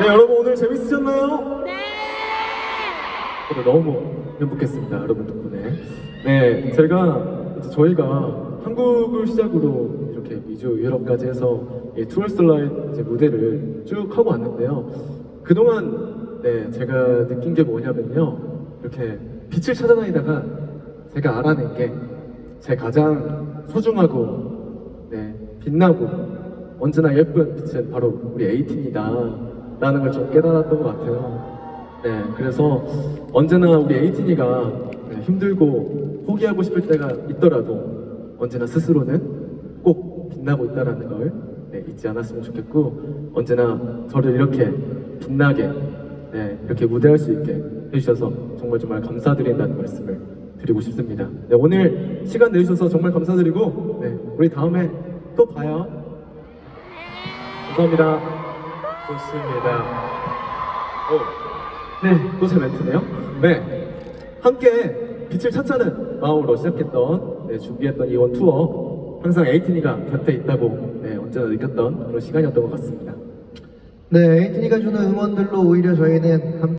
네, 여러분 오늘 재밌으셨나요? 네. 너무 행복했습니다, 여러분 덕분에. 네, 제가 이제 저희가 한국을 시작으로 이렇게 미주 유럽까지 해서 이 투어슬라이드 이제 무대를 쭉 하고 왔는데요. 그동안 네, 제가 느낀 게 뭐냐면요. 이렇게 빛을 찾아다니다가 제가 알아낸 게 제 가장 소중하고 네, 빛나고 언제나 예쁜 빛은 바로 우리 에이틴이다 라는 걸 좀 깨달았던 것 같아요. 네, 그래서 언제나 우리 에이틴이가 네, 힘들고 포기하고 싶을 때가 있더라도 언제나 스스로는 꼭 빛나고 있다라는 걸 네, 잊지 않았으면 좋겠고 언제나 저를 이렇게 빛나게 네, 이렇게 무대할 수 있게 해주셔서 정말 정말 감사드린다는 말씀을 드리고 싶습니다. 네, 오늘 시간 내주셔서 정말 감사드리고 네, 우리 다음에 또 봐요. 감사합니다. 좋습니다. 오. 네, 또 제 멘트네요. 네, 함께 빛을 찾자는 마음으로 시작했던 네, 준비했던 이원 투어 항상 에이틴이가 곁에 있다고 네, 언제나 느꼈던 그런 시간이었던 것 같습니다. 네, 에이틴이가 주는 응원들로 오히려 저희는 함